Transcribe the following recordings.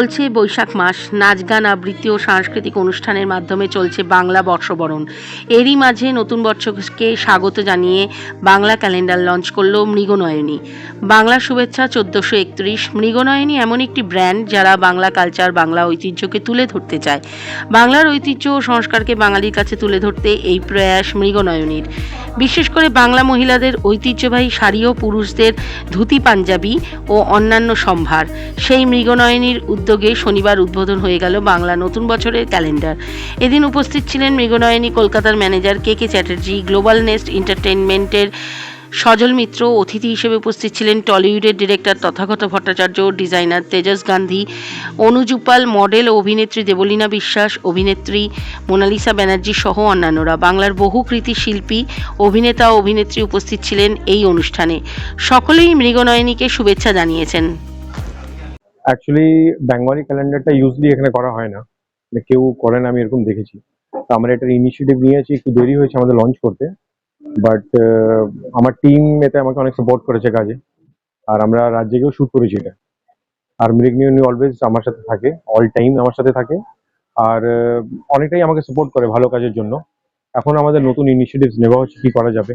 চলছে বৈশাখ মাস, নাচ গান, আবৃত্তি ও সাংস্কৃতিক অনুষ্ঠানের মাধ্যমে চলছে বাংলা বর্ষবরণ। এরই মাঝে নতুন বর্ষকে স্বাগত জানিয়ে বাংলা ক্যালেন্ডার লঞ্চ করল মৃগনয়নী। বাংলা শুভেচ্ছা চোদ্দোশো একত্রিশ। মৃগনয়নী এমন একটি ব্র্যান্ড যারা বাংলা কালচার, বাংলা ঐতিহ্যকে তুলে ধরতে চায়। বাংলার ঐতিহ্য ও সংস্কারকে বাঙালির কাছে তুলে ধরতে এই প্রয়াস মৃগনয়নীর। বিশেষ করে বাংলা মহিলাদের ঐতিহ্যবাহী শাড়ি ও পুরুষদের ধুতি, পাঞ্জাবি ও অন্যান্য সম্ভার। সেই মৃগনয়নীর উদ্যোগে শনিবার উদ্বোধন হয়ে গেল বাংলা নতুন বছরের ক্যালেন্ডার। এদিন উপস্থিত ছিলেন মৃগনয়নী কলকাতার manager K K Chatterjee, global nest এন্টারটেইনমেন্টের Sajal Mitra, অতিথি হিসেবে উপস্থিত ছিলেন টলিউডের director Tathagata Bhattacharya, designer Tejas Gandhi অনুজুপাল model ও অভিনেত্রী দেবলীনা বিশ্বাস, অভিনেত্রী মোনালিসা ব্যানার্জি সহ অন্যান্যরা। বাংলার বহু কৃতি শিল্পী অভিনেতা ও অভিনেত্রী উপস্থিত ছিলেন এই অনুষ্ঠানে। সকলেই মৃগনয়নীকে শুভেচ্ছা জানিয়েছেন। অ্যাকচুয়ালি বেঙ্গলি ক্যালেন্ডারটা ইউজলি এখানে করা হয় না। মানে কেউ করে না আমি এরকম দেখেছি। তো আমরা এটার ইনিশিয়েটিভ নিয়েছি, একটু দেরি হয়েছে আমাদের লঞ্চ করতে। বাট আমার টিম এতে আমাকে অনেক সাপোর্ট করেছে কাজে। আর আমরা রাজ্যেকেও শ্যুট করেছি এটা। আর মৃগনিয়নি অলওয়েজ আমার সাথে থাকে অল টাইম আমার সাথে থাকে। আর অনেকটাই আমাকে সাপোর্ট করে ভালো কাজের জন্য। এখন আমাদের নতুন ইনিশিয়েটিভস নেওয়া হচ্ছে, কি করা যাবে।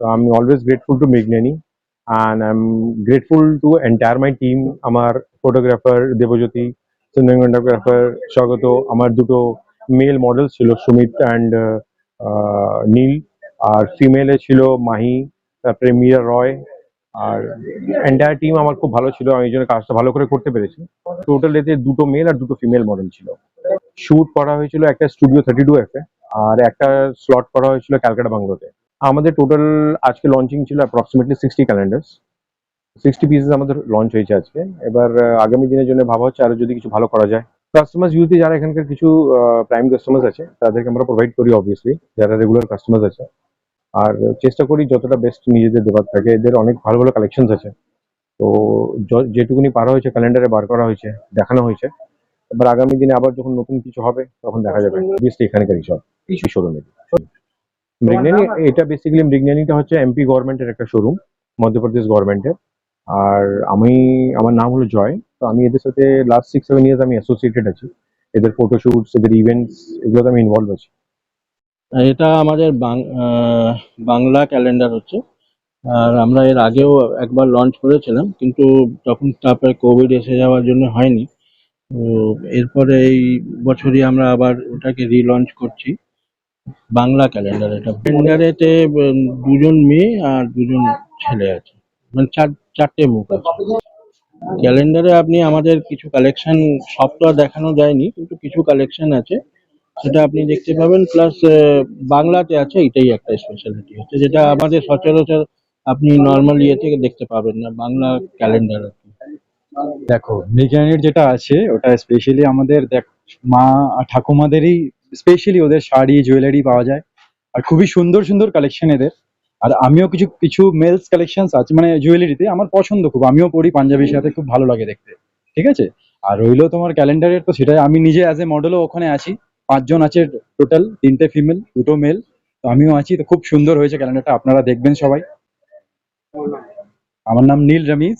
তো আমি always grateful to Mriganayani I am grateful to entire my team আমার ফটোগ্রাফার দেবজ্যোতি সিনেমাটোগ্রাফার স্বাগত আমার দুটো মেল মডেল ছিল সুমিত অ্যান্ড নীল আর ফিমেলে ছিল মাহি, তারপরে মীরা রয়। আর এন্টায়ার টিম আমার খুব ভালো ছিল, আমি এই জন্য কাজটা ভালো করে করতে পেরেছি। টোটাল এতে দুটো মেল আর দুটো ফিমেল মডেল ছিল। শুট করা হয়েছিল একটা studio thirty two F A আর একটা স্লট করা হয়েছিল ক্যালকাটা বাংলোতে আমাদের টোটাল আজকে লঞ্চিং ছিল approximately sixty calendars sixty pieces আমাদের লঞ্চ হয়েছে আজকে। এবার আগামী দিনের জন্য ভাবা হচ্ছে আরও যদি কিছু ভালো করা যায়। কাস্টমার্স ইউজলি যারা এখানকার কিছু প্রাইম কাস্টমার্স আছে তাদেরকে আমরা প্রোভাইড করি অবভিয়াসলি যারা রেগুলার কাস্টমার্স আছে। আর চেষ্টা করি যতটা বেস্ট নিজেদের দেওয়ার থাকে এদের অনেক ভালো ভালো কালেকশনস আছে। তো যেটুকুনি পারা হয়েছে ক্যালেন্ডারে বার করা হয়েছে দেখানো হয়েছে। এবার আগামী দিনে আবার যখন নতুন কিছু হবে তখন দেখা যাবে। এখানকার সব। শোরুমে মৃগনানি এটা বেসিক্যালি মৃগনানিটা হচ্ছে এমপি গভর্নমেন্টের একটা শোরুম মধ্যপ্রদেশ গভর্নমেন্টের আর আমি আমার নাম হলো জয় তো আমি এদের সাথে লাস্ট সিক্স সেভেন ইয়ার্স আমি অ্যাসোসিয়েটেড আছি। এদের ফটোশুটস এদের ইভেন্টস এগুলোতে আমি ইনভলভ আছি। এটা আমাদের বাং- আহ, বাংলা ক্যালেন্ডার হচ্ছে। আর আমরা এর আগেও একবার লঞ্চ করেছিলাম কিন্তু তখন তারপরে কোভিড এসে যাওয়ার জন্য হয়নি। তো এরপরে এই বছরই আমরা আবার ওটাকে রিলঞ্চ করছি। বাংলা ক্যালেন্ডার এটা ক্যালেন্ডারেতে দুজন মেয়ে আর দুজন ছেলে আছে। মানে চার চারটে মুখ আছে। ক্যালেন্ডারে আপনি আমাদের কিছু কালেকশন সব তো আর দেখানো যায়নি কিন্তু কিছু কালেকশন আছে। সেটা আপনি দেখতে পাবেন প্লাস বাংলাতে আছে এটাই একটা স্পেশালিটি হচ্ছে যেটা আমাদের সচরাচর আপনি নর্মাল ইয়ে থেকে দেখতে পাবেন না বাংলা ক্যালেন্ডার আর কি। দেখো মৃগনানির যেটা আছে ওটা স্পেশালি আমাদের দেখ মা আর ঠাকুমাদেরই স্পেশালি ওদের শাড়ি জুয়েলারি পাওয়া যায়। আর খুবই সুন্দর সুন্দর কালেকশন এদের। আর আমিও কিছু কিছু মেলস কালেকশন আছে মানে জুয়েলারিতে আমার পছন্দ খুব। আমিও পড়ি পাঞ্জাবির সাথে, খুব ভালো লাগে দেখতে। ঠিক আছে? আর রইল তোমার ক্যালেন্ডারের তো সেটাই। আমি নিজে অ্যাজ এ মডেলও ওখানে আছি। পাঁচজন আছে টোটাল তিনটে ফিমেল দুটো মেল তো আমিও আছি। তো খুব সুন্দর হয়েছে ক্যালেন্ডারটা আপনারা দেখবেন সবাই। আমার নাম নীল রমিজ।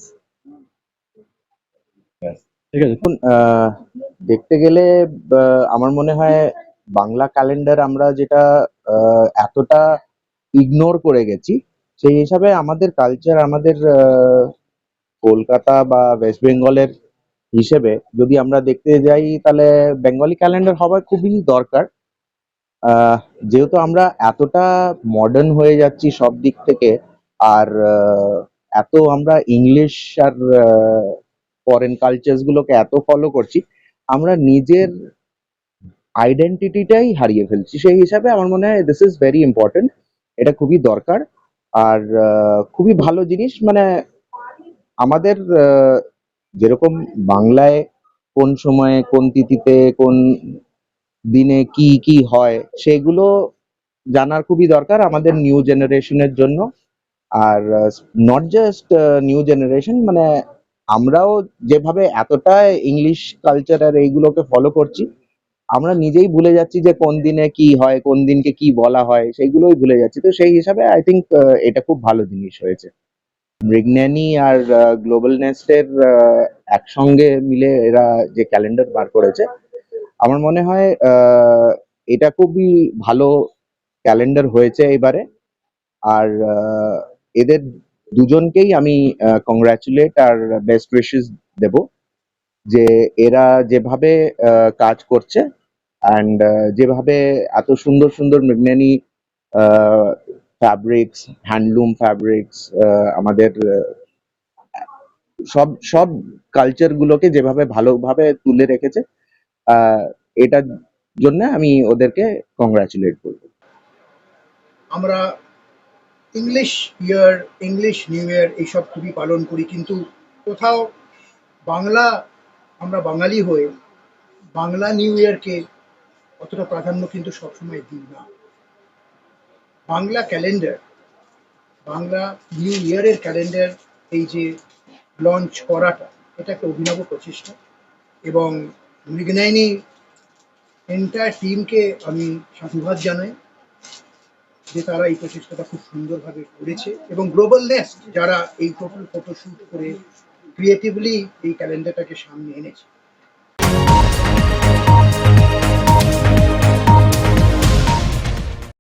ঠিক আছে? দেখতে গেলে আমার মনে হয় বাংলা ক্যালেন্ডার আমরা যেটা এতটা ইগনোর করে গেছি, সেই হিসাবে আমাদের কালচার আমাদের কলকাতা বা ওয়েস্ট বেঙ্গলের হিসেবে যদি আমরা দেখতে যাই, তাহলে বেঙ্গলি ক্যালেন্ডার হওয়া খুবই দরকার। যেহেতু আমরা এতটা মডার্ন হয়ে যাচ্ছি সব দিক থেকে, আর এত আমরা ইংলিশ আর ফরেন কালচার্স গুলোকে এত ফলো করছি, আমরা নিজের আইডেন্টিটিটাই হারিয়ে ফেলছি। সেই হিসাবে আমার মনে হয় দিস ইজ ভেরি ইম্পর্টেন্ট এটা খুবই দরকার। আর খুবই ভালো জিনিস মানে আমাদের যেরকম বাংলায় কোন সময়ে, কোন তিথিতে, কোন দিনে কি কি হয়, সেগুলো জানার খুবই দরকার আমাদের নিউ জেনারেশনের জন্য। আর নট জাস্ট নিউ জেনারেশন মানে আমরাও যেভাবে এতটা ইংলিশ কালচার আর এইগুলোকে ফলো করছি আমরা নিজেই ভুলে যাচ্ছি যে কোন দিনে কি হয়, কোন দিনকে কি বলা হয়, সেইগুলোই ভুলে যাচ্ছি। তো সেই হিসাবে আই থিঙ্ক এটা খুব ভালো জিনিস হয়েছে। মৃগন্যানি আর গ্লোবাল নেস্টের একসঙ্গে মিলে এরা যে ক্যালেন্ডার বার করেছে, আমার মনে হয় এটা খুবই ভালো ক্যালেন্ডার হয়েছে এবারে। আর এদের দুজনকেই আমি কংগ্রাচুলেট আর বেস্ট উইশেস দেব যে এরা যেভাবে কাজ করছে অ্যান্ড যেভাবে এত সুন্দর সুন্দর মৃগন্যানি ফ্যাব্রিক্স হ্যান্ডলুম ফ্যাব্রিক্স আমাদের সব সব কালচার গুলোকে যেভাবে ভালোভাবে তুলে রেখেছে এটার জন্য আমি ওদেরকে কংগ্রাচুলেট করব। আমরা English year English new year এইসব খুবই পালন করি, কিন্তু কোথাও বাংলা, আমরা বাঙালি হয়ে বাংলা নিউ ইয়ারকে অতটা প্রাধান্য কিন্তু সবসময় দিই না। বাংলা ক্যালেন্ডার বাংলা নিউ ইয়ারের ক্যালেন্ডার এই যে লঞ্চ করাটা, এটা একটা অভিনব প্রচেষ্টা এবং মৃগনায়নী এন্টায়ার টিমকে আমি সাধুবাদ জানাই যে তারা এই প্রচেষ্টাটা খুব সুন্দরভাবে করেছে এবং গ্লোবাল নেস্ট যারা এই টোটাল ফটোশ্যুট করে ক্রিয়েটিভলি এই ক্যালেন্ডারটাকে সামনে এনেছে।